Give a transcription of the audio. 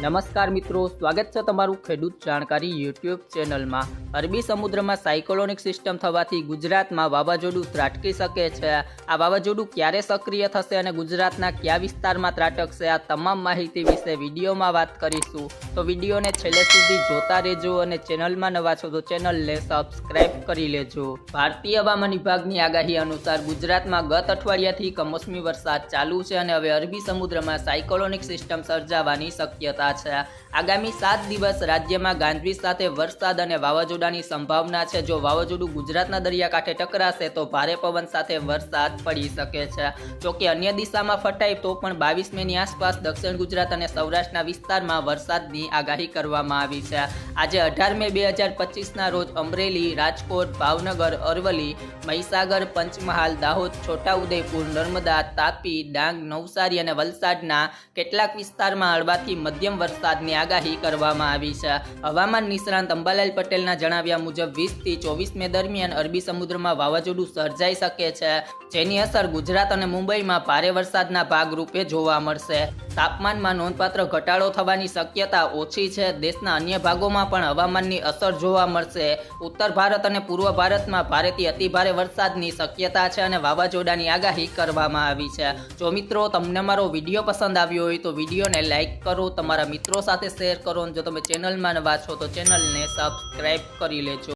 નમસ્કાર મિત્રો, સ્વાગત છે તમારું ખેડૂત જાણકારી યુટ્યુબ ચેનલમાં. અરબી સમુદ્રમાં સાયકોલોનિક સિસ્ટમ થવાથી ગુજરાતમાં વાવાઝોડું ત્રાટકી શકે છે. આ વાવાઝોડું ક્યારે સક્રિય થશે અને ગુજરાતના કયા વિસ્તારમાં ત્રાટકશે, આ તમામ માહિતી વિશે વિડીયોમાં વાત કરીશું. તો વિડીયોને છેલ્લે સુધી જોતા રહેજો અને ચેનલમાં નવા છો તો ચેનલને સબસ્ક્રાઇબ કરી લેજો. ભારતીય હવામાન વિભાગની આગાહી અનુસાર ગુજરાતમાં ગત અઠવાડિયાથી કમોસમી વરસાદ ચાલુ છે અને હવે અરબી સમુદ્રમાં સાયકોલોનિક સિસ્ટમ સર્જાવાની શક્યતા છે. આગામી સાત દિવસ રાજ્યમાં ગાંજવીજ સાથે વરસાદ અને વાવાઝોડાની સંભાવના છે. જો વાવાઝોડું ગુજરાતના દરિયાકાંઠે ટકરાશે, તો ભારે પવન સાથે વરસાદ પડી શકે છે. જોકે અન્ય દિશામાં ફટાય, તો પણ બાવીસ મેની આસપાસ દક્ષિણ ગુજરાત અને સૌરાષ્ટ્રના વિસ્તારમાં વરસાદની આગાહી કરવામાં આવી છે. આજે અઢાર મે બે હજાર પચીસના રોજ અમરેલી, રાજકોટ, ભાવનગર અરવલી મહીસાગર, પંચમહાલ, દાહોદ, છોટાઉદેપુર, નર્મદા, તાપી, ડાંગ, નવસારી અને વલસાડના કેટલાક વિસ્તારમાં હળવાથી મધ્યમ વરસાદની આગાહી કરવામાં આવી છે. હવામાન નિષ્ણાંત અંબાલાલ પટેલના જણાવ્યા મુજબ વીસથી ચોવીસ મે દરમિયાન અરબી સમુદ્રમાં વાવાઝોડું સર્જાઈ શકે છે, જેની અસર ગુજરાત અને મુંબઈમાં ભારે વરસાદના ભાગરૂપે જોવા મળશે. તાપમાનમાં નોંધપાત્ર ઘટાડો થવાની શક્યતા ઓછી છે. દેશના અન્ય ભાગોમાં પણ હવામાનની અસર જોવા મળશે. ઉત્તર ભારત અને પૂર્વ ભારતમાં ભારેથી અતિભારે વરસાદની શક્યતા છે અને વાવાઝોડાની આગાહી કરવામાં આવી છે. જો મિત્રો, તમને મારો વીડિયો પસંદ આવ્યો હોય તો વિડીયોને લાઇક કરો, તમારા મિત્રો સાથે શેર કરો અને જો તમે ચેનલમાં નવા છો તો ચેનલને સબસ્ક્રાઈબ કરી લેજો.